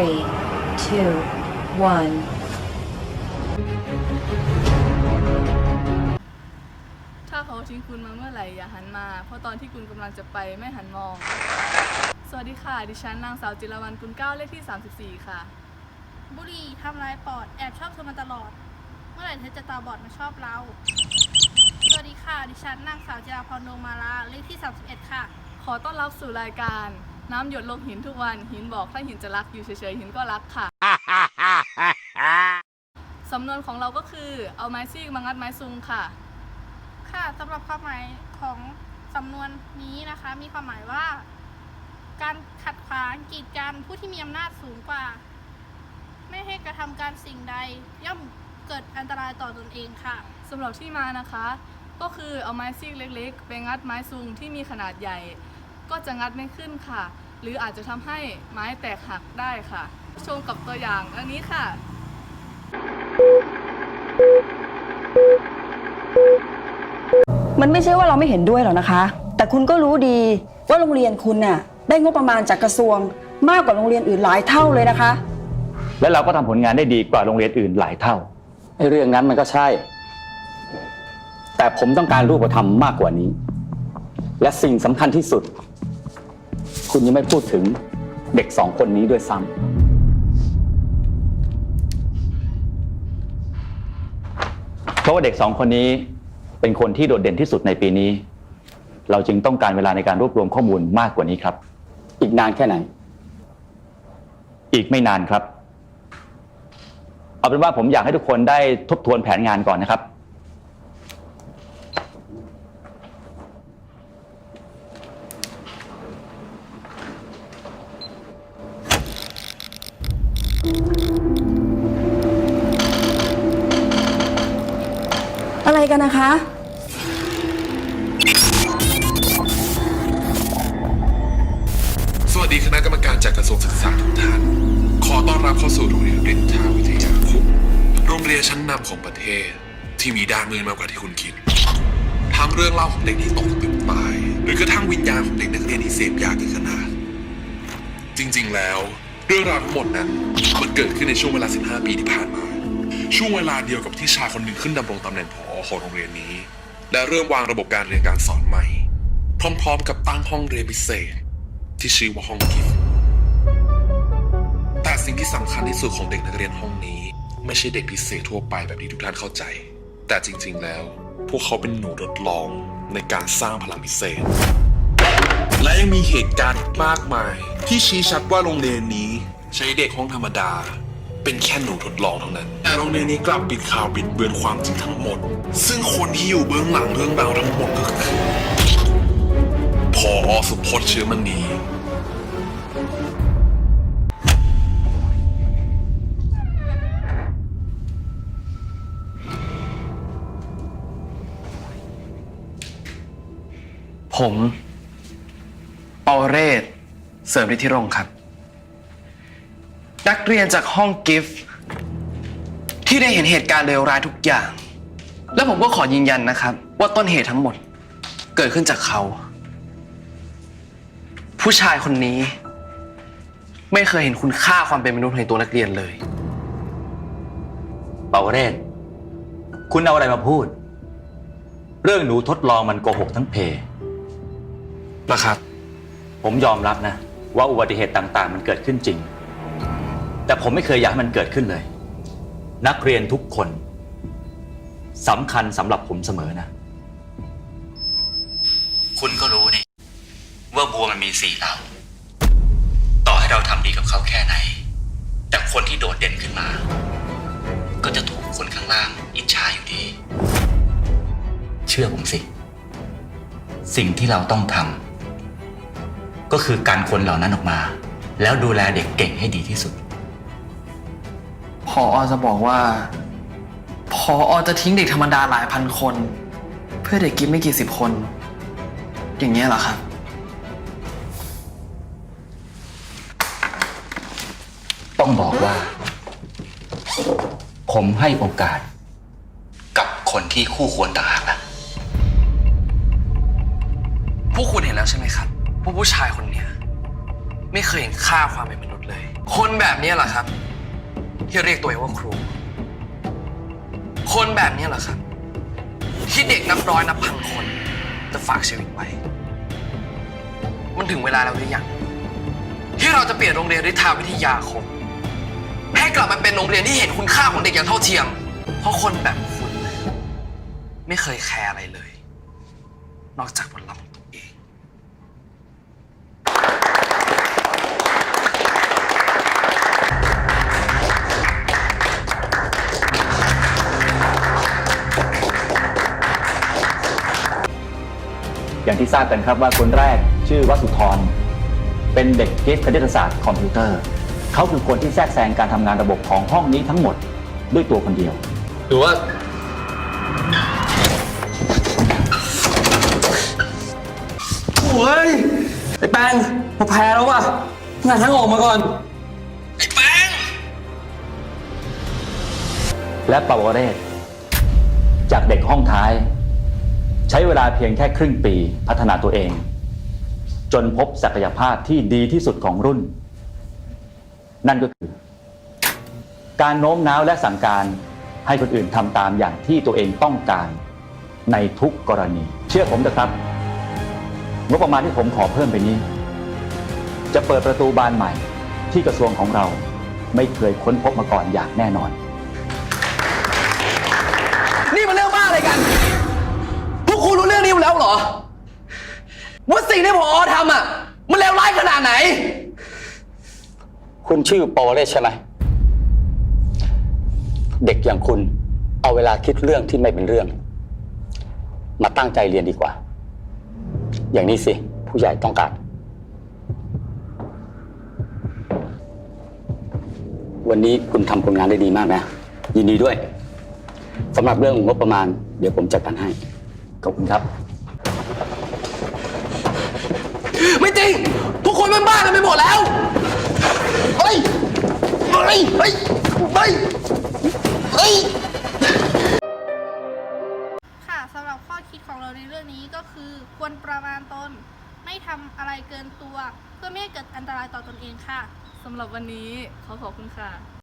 Three, two, one. ถ้าเขาทิ้งคุณมาเมื่อไหร่อย่าหันมา เพราะตอนที่คุณกำลังจะไปไม่หันมอง สวัสดีค่ะ ดิฉันนางสาวจิรวรรณกุลเก้าเลขที่ 34 ค่ะ บุหรี่ทำร้ายปอด แอบชอบเธอมาตลอด เมื่อไหร่เธอจะตาบอดมาชอบเรา สวัสดีค่ะ ดิฉันนางสาวจิราพรดวงมาลาเลขที่ 31 ค่ะ ขอต้อนรับสู่รายการ น้ำหยดลงหินทุกวันหินบอกถ้าหินจะรักอยู่เฉยๆหินก็รักค่ะ สำนวนของเราก็คือเอาไม้ซีกมางัดไม้ซุงค่ะ ค่ะสำหรับความหมายของสำนวนนี้นะคะ มีความหมายว่า การขัดขวางกีดกันผู้ที่มีอำนาจสูงกว่า ไม่ให้กระทำการสิ่งใด ย่อมเกิดอันตรายต่อตนเองค่ะสำหรับที่มานะคะ ก็คือเอาไม้ซีกเล็กๆ ไปงัดไม้ซุงที่มีขนาดใหญ่ ก็จะงัดไม่ขึ้นค่ะ หรืออาจจะทำให้ไม้แตกหักได้ค่ะ ชมกับตัวอย่างอันนี้ค่ะ มันไม่ใช่ว่าเราไม่เห็นด้วยหรอกนะคะ แต่คุณก็รู้ดีว่าโรงเรียนคุณน่ะได้งบประมาณจากกระทรวง มากกว่าโรงเรียนอื่นหลายเท่าเลยนะคะ และเราก็ทำผลงานได้ดีกว่าโรงเรียนอื่นหลายเท่าไอ้เรื่องนั้นมันก็ใช่ แต่ผมต้องการรูปธรรมมากกว่านี้ และสิ่งสำคัญที่สุด คุณยังไม่พูดถึงเด็กสองคนนี้ด้วยซ้เพราะว่าเด็กสองคนนี้เป็นคนที่โดดเด่นที่สุดในปีนี้ เราจึงต้องการเวลาในการรวบรวมข้อมูลมากกว่านี้ครับำอีกนานแค่ไหน อีกไม่นานครับ เอาเป็นว่าผมอยากให้ทุกคนได้ทบทวนแผนงานก่อนนะครับ กันนะคะ สวัสดีคณะกรรมการจากกระทรวงศึกษาทุกท่าน ขอต้อนรับเข้าสู่โรงเรียนรินทาวิทยาคมโรงเรียนชั้นนำของประเทศ ที่มีด้านมืดมากกว่าที่คุณคิด ทั้งเรื่องเล่าของเด็กที่ตกตึกตาย หรือกระทั่งวิญญาณของเด็กนักเรียนที่เสพยาเกินขนาด จริงๆแล้ว เรื่องราวทั้งหมดนั้นมันเกิดขึ้นในช่วงเวลา 15 ปีที่ผ่านมา ช่วงเวลาเดียวกับที่ชายคนหนึ่งขึ้นดำรงตำแหน่งผอของโรงเรียนนี้ และเริ่มวางระบบการเรียนการสอนใหม่ พร้อมๆ กับตั้งห้องเรียนพิเศษ ที่ชื่อว่าห้องกิฟต์แต่สิ่งที่สำคัญที่สุดของเด็กนักเรียนห้องนี้ ไม่ใช่เด็กพิเศษทั่วไปแบบที่ทุกท่านเข้าใจ แต่จริงๆแล้ว พวกเขาเป็นหนูทดลองในการสร้างพลังพิเศษ และยังมีเหตุการณ์อีกมากมาย ที่ชี้ชัดว่าโรงเรียนนี้ใช้เด็กห้องธรรมดา เป็นแค่หนูทดลองเท่านั้น แต่โรงเรียนนี้กลับปิดข่าวบิดเบือนความจริงทั้งหมด ซึ่งคนที่อยู่เบื้องหลังเรื่องราวทั้งหมดก็คือพอสุพจน์เชื้อมันนีผม ปอเรศ เสริมฤทธิรงค์ครับ นักเรียนจากห้องกิฟต์ที่ได้เห็นเหตุการณ์เลวร้ายทุกอย่าง และผมก็ขอยืนยันนะครับ ว่าต้นเหตุทั้งหมดเกิดขึ้นจากเขา ผู้ชายคนนี้ ไม่เคยเห็นคุณค่าความเป็นมนุษย์ในตัวนักเรียนเลย เปาเรศ คุณเอาอะไรมาพูด เรื่องหนูทดลองมันโกหกทั้งเพ นะครับ ผมยอมรับนะ ว่าอุบัติเหตุต่างๆ มันเกิดขึ้นจริง แต่ผมไม่เคยอยากให้มันเกิดขึ้นเลย นักเรียนทุกคนสำคัญสำหรับผมเสมอนะ คุณก็รู้นี่ว่าบัวมันมีสี่เหล่าต่อให้เราทำดีกับเขาแค่ไหน แต่คนที่โดดเด่นขึ้นมา ก็จะถูกคนข้างล่างอิจฉาอยู่ดี เชื่อผมสิ สิ่งที่เราต้องทำก็คือการคนเหล่านั้นออกมา แล้วดูแลเด็กเก่งให้ดีที่สุด พออจะบอกว่า พออจะทิ้งเด็กธรรมดาหลายพันคน เพื่อเด็กกิฟไม่กี่สิบคน อย่างเงี้ยเหรอครับ ต้องบอกว่า ผมให้โอกาส กับคนที่คู่ควรต่างหากนะพวกคุณเห็นแล้วใช่ไหมครับว่าผู้ชายคนเนี้ย ไม่เคยเห็นค่าความเป็นมนุษย์เลย คนแบบนี้แหละครับ ที่เรียกตัวเองว่าครู คนแบบนี้แหละครับ ที่เด็กนับร้อยนับพันคน จะฝากชีวิตไว้ มันถึงเวลาแล้วหรือยังที่เราจะเปลี่ยนโรงเรียนฤทาวิทยาคมให้กลับมาเป็นโรงเรียนที่เห็นคุณค่าของเด็กอย่างเท่าเทียม เพราะคนแบบคุณ ไม่เคยแคร์อะไรเลย นอกจากผล อย่างที่ทราบกันครับว่าคนแรกชื่อวสุธรเป็นเด็กเกสคณิตศาสตร์คอมพิวเตอร์ เขาคือคนที่แทรกแซงการทำงานระบบของห้องนี้ทั้งหมดด้วยตัวคนเดียว หรือว่า โอ้ยไอ้แป้งมาแพ้แล้วว่ะงานทั้งออกมาก่อนและปวเรศจากเด็กห้องท้าย ใช้เวลาเพียงแค่ครึ่งปีพัฒนาตัวเอง จนพบศักยภาพที่ดีที่สุดของรุ่น นั่นก็คือ การโน้มน้าวและสั่งการให้คนอื่นทำตามอย่างที่ตัวเองต้องการในทุกกรณี เชื่อผมเถอะครับงบประมาณที่ผมขอเพิ่มไปนี้ จะเปิดประตูบานใหม่ที่กระทรวงของเราไม่เคยค้นพบมาก่อนอย่างแน่นอน คุณชื่อปวเรศใช่ไหม เด็กอย่างคุณ เอาเวลาคิดเรื่องที่ไม่เป็นเรื่อง มาตั้งใจเรียนดีกว่า อย่างนี้สิ ผู้ใหญ่ต้องการ วันนี้คุณทำผลงานได้ดีมากนะ ยินดีด้วยสำหรับเรื่องงบประมาณ เดี๋ยวผมจัดการให้ ขอบคุณครับ ไม่จริงพวกคุณเป็นบ้ากันไปหมดแล้ว ฮ้ยเฮ้ยเฮ้ยเฮ้ยเฮ้ย ค่ะสำหรับข้อคิดของเราในเรื่องนี้ก็คือควรประมาณตน ไม่ทำอะไรเกินตัว เพื่อไม่ให้เกิดอันตรายต่อตนเองค่ะ สำหรับวันนี้ขอขอบคุณค่ะ